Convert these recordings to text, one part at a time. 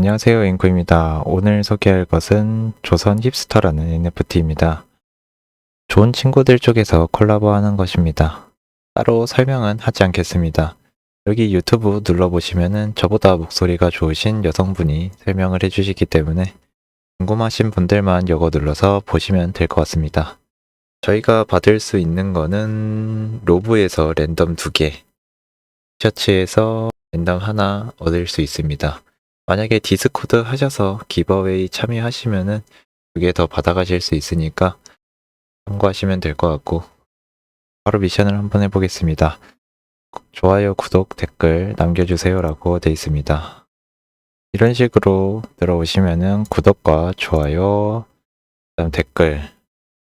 안녕하세요, 잉크입니다. 오늘 소개할 것은 조선 힙스터라는 NFT입니다. 좋은 친구들 쪽에서 콜라보하는 것입니다. 따로 설명은 하지 않겠습니다. 여기 유튜브 눌러보시면은 저보다 목소리가 좋으신 여성분이 설명을 해주시기 때문에 궁금하신 분들만 이거 눌러서 보시면 될 것 같습니다. 저희가 받을 수 있는 거는 로브에서 랜덤 2개, 셔츠에서 랜덤 하나 얻을 수 있습니다. 만약에 디스코드 하셔서 기버웨이 참여하시면은 두 개 더 받아가실 수 있으니까 참고하시면 될 것 같고 바로 미션을 한번 해보겠습니다. 좋아요, 구독, 댓글 남겨주세요 라고 돼 있습니다. 이런 식으로 들어오시면은 구독과 좋아요, 그다음 댓글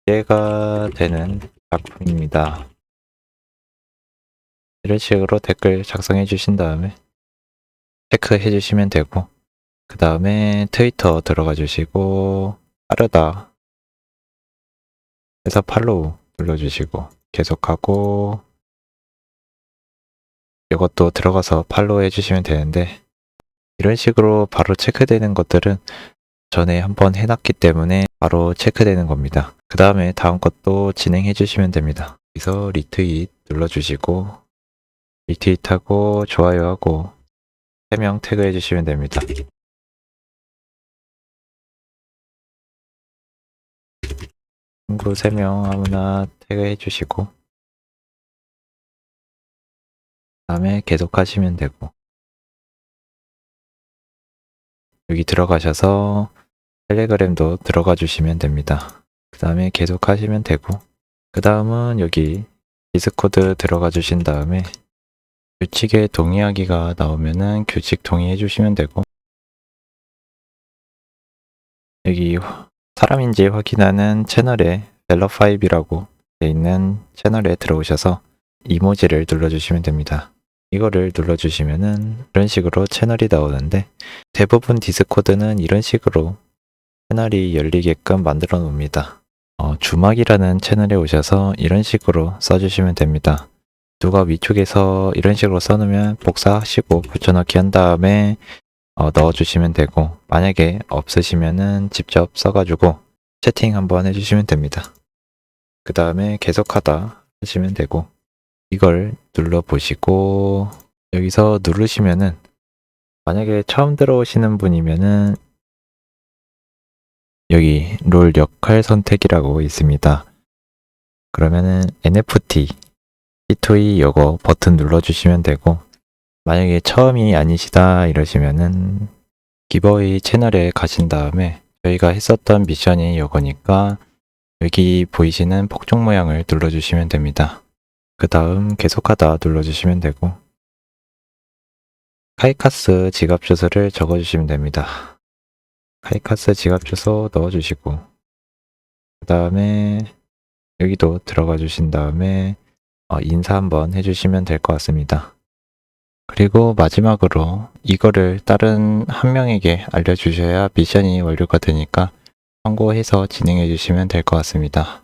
이해가 되는 작품입니다. 이런 식으로 댓글 작성해 주신 다음에 체크해 주시면 되고 그 다음에 트위터 들어가 주시고 빠르다 해서 팔로우 눌러주시고 계속하고 이것도 들어가서 팔로우 해주시면 되는데 이런 식으로 바로 체크되는 것들은 전에 한번 해놨기 때문에 바로 체크되는 겁니다. 그 다음에 다음 것도 진행해 주시면 됩니다. 여기서 리트윗 눌러주시고 리트윗하고 좋아요하고 3명 태그해 주시면 됩니다. 친구 3명 아무나 태그해 주시고 다음에 계속 하시면 되고 여기 들어가셔서 텔레그램도 들어가 주시면 됩니다. 그 다음에 계속 하시면 되고 그 다음은 여기 디스코드 들어가 주신 다음에 규칙에 동의하기가 나오면은 규칙 동의해 주시면 되고 여기 사람인지 확인하는 채널에 벨러5이라고 돼 있는 채널에 들어오셔서 이모지를 눌러주시면 됩니다. 이거를 눌러주시면은 이런 식으로 채널이 나오는데 대부분 디스코드는 이런 식으로 채널이 열리게끔 만들어 놓습니다. 어, 주막이라는 채널에 오셔서 이런 식으로 써주시면 됩니다. 누가 위쪽에서 이런 식으로 써놓으면 복사하시고 붙여넣기 한 다음에 어, 넣어주시면 되고 만약에 없으시면은 직접 써가지고 채팅 한번 해주시면 됩니다. 그 다음에 계속하다 하시면 되고 이걸 눌러보시고 여기서 누르시면은 만약에 처음 들어오시는 분이면은 여기 롤 역할 선택이라고 있습니다. 그러면은 NFT 히토이 요거 버튼 눌러주시면 되고 만약에 처음이 아니시다 이러시면은 기버웨이 채널에 가신 다음에 저희가 했었던 미션이 요거니까 여기 보이시는 폭죽 모양을 눌러주시면 됩니다. 그 다음 계속하다 눌러주시면 되고 카이카스 지갑 주소를 적어주시면 됩니다. 카이카스 지갑 주소 넣어주시고 그 다음에 여기도 들어가 주신 다음에 어, 인사 한번 해주시면 될 것 같습니다. 그리고 마지막으로 이거를 다른 한 명에게 알려주셔야 미션이 완료가 되니까 참고해서 진행해 주시면 될 것 같습니다.